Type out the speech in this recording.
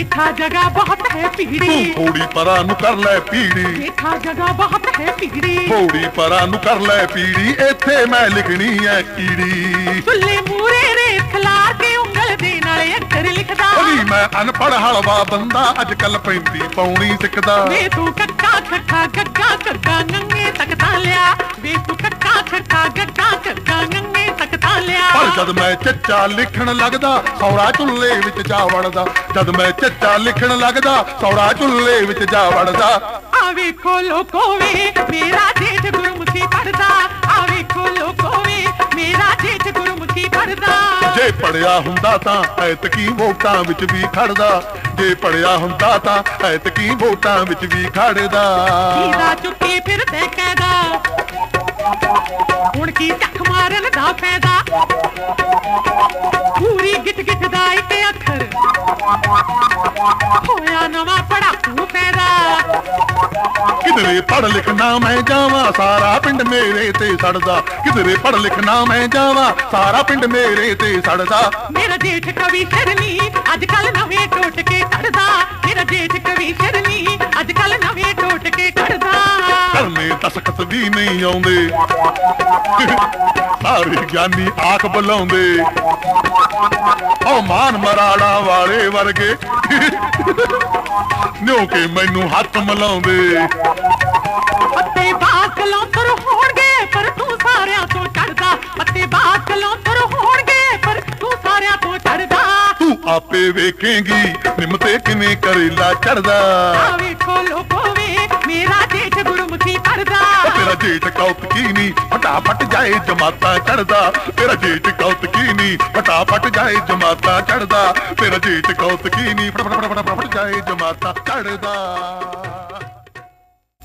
ਦੇਖਾ ਜਗਾ ਬਹੁਤ ਹੈ ਤੂੰ ਪੀੜੀ ਥੋੜੀ ਪਰਾਂ ਨੂੰ ਕਰ ਲੈ ਪੀੜੀ। ਦੇਖਾ ਜਗਾ ਬਹੁਤ ਹੈ ਪੀੜੀ ਥੋੜੀ ਪਰਾਂ ਨੂੰ ਕਰ ਲੈ ਪੀੜੀ ਇੱਥੇ ਮੈਂ ਲਿਖਣੀ ਐ ਕੀੜੀ। ਸੁੱਲੇ ਮੂਰੇ ਰੇਤ ਖਲਾਰ ਕੇ ਉਂਗਲ ਦੇ ਨਾਲ ਅੱਖਰ ਲਿਖਦਾ। ਅਲੀ ਮੈਂ ਅਨਪੜ ਹਲਵਾ ਬੰਦਾ ਅੱਜ ਕੱਲ ਪੈਂਤੀ ਪੌਣੀ ਸਿੱਖਦਾ। ਵੇ ਤੂੰ ਕੱਕਾ ਖੱਖਾ ਗੱਗਾ ਕੱਗਾ ਨੰਗੇ ਤੱਕ ਤਾਂ ਲਿਆ। ਵੇ ਤੂੰ ਕੱਕਾ ਖੱਖਾ ਗੱਗਾ ਜਦ ਮੈਂ ਚੱਚਾ ਲਿਖਣ ਲੱਗਦਾ ਸੌਰਾ ਚੁੱਲ੍ਹੇ ਵਿੱਚ ਜਾ ਵੜਦਾ। ਜਦ ਮੈਂ ਚੱਚਾ ਲਿਖਣ ਲੱਗਦਾ ਸੌਰਾ ਚੁੱਲ੍ਹੇ ਵਿੱਚ ਜਾ ਵੜਦਾ। ਆ ਵੇਖੋ ਲੋਕੋ ਵੇ ਮੇਰਾ ਜੇਠ ਗੁਰਮੁਖੀ ਪੜਦਾ ਆ ਵੇਖੋ ਲੋਕੋ ਵੇ ਮੇਰਾ ਜੇਠ ਗੁਰਮੁਖੀ ਪੜਦਾ ਜੇ ਪੜਿਆ ਹੁੰਦਾ ਤਾਂ ਐਤਕੀ ਵੋਟਾਂ ਵਿੱਚ ਵੀ ਖੜਦਾ ਜੇ ਪੜਿਆ ਹੁੰਦਾ ਤਾਂ ਐਤਕੀ ਵੋਟਾਂ ਵਿੱਚ ਵੀ ਖੜਦਾ ਕੀਦਾ ਚੁੱਕੀ ਫਿਰਦੇ ਕਹਿਦਾ। ਹੁਣ ਕੀ ਚੱਕ ਮਾਰਨ ਦਾ ਫਾਇਦਾ? ਪੂਰੀ ਗਿੱਟ ਗਿੱਟ ਦਾ ਇੱਕ ਅੱਖਰ। ਹੋਇਆ ਨਵਾਂ ਪੜਾਕੂ ਪੈਦਾ ਕਿਧਰੇ ਪੜ ਲਿਖਣਾ ਮੈਂ ਜਾਵਾਂ ਸਾਰਾ ਪਿੰਡ ਮੇਰੇ ਤੇ ਸੜਦਾ। ਕਿਧਰੇ ਪੜ ਲਿਖਣਾ ਮੈਂ ਜਾਵਾਂ ਸਾਰਾ ਪਿੰਡ ਮੇਰੇ ਤੇ ਸੜਦਾ। ਮੇਰਾ ਜੇਠ ਕਵੀ ਸ਼ਰਨੀ ਅੱਜ ਕੱਲ ਨਵੇਂ ਟੋਟ ਕੇ ਕੱਢਦਾ ਮੇਰਾ ਜੇਠ ਕਵੀ ਸ਼ਰਨੀ ਦਸਖਤ ਵੀ ਨਹੀਂ ਆਉਂਦੇ। ਸਾਰੇ ਗਿਆਨੀ ਆਖ ਬੁਲਾਉਂਦੇ। ਓ ਮਾਨ ਮਰਾੜਾ ਵਾਲੇ ਵਰਗੇ ਨਿਉ ਕੇ ਮੈਨੂੰ ਹੱਥ ਮਲਾਉਂਦੇ। ਪੱਤੇ ਬਾਗ ਕਲੌਂਤਰ ਹੋਣਗੇ ਪਰ ਤੂੰ ਸਾਰਿਆਂ ਤੋਂ ਚੜਦਾ ਪੱਤੇ ਬਾਗ ਕਲੌਂਤਰ ਹੋਣਗੇ ਪਰ ਤੂੰ ਸਾਰਿਆਂ ਤੋਂ ਚੜਦਾ ਤੂੰ ਆਪੇ ਵੇਖੇਂਗੀ ਨਿੰਮ ਤੇ ਕਿਵੇਂ ਕਰੇਲਾ ਚੜਦਾ ਆ ਵੇਖੋ ਲੋਕੋ ਜੇਠ ਕੌਤਕੀ ਨਹੀਂ ਫਟਾਫਟ ਜਾਏ ਜਮਾਤਾ ਚੜਦਾ ਤੇਰਾ ਜੇਠ ਕੌਤਕੀ ਨੀ ਫਟਾਫਟ ਜਾਏ ਜਮਾਤਾ ਚੜਦਾ ਤੇਰਾ ਜੇਠ ਕੌਤਕੀ ਨਹੀਂ ਫਟਾਫਟ ਫਟਾਫਟ ਜਾਏ ਜਮਾਤਾ ਚੜਦਾ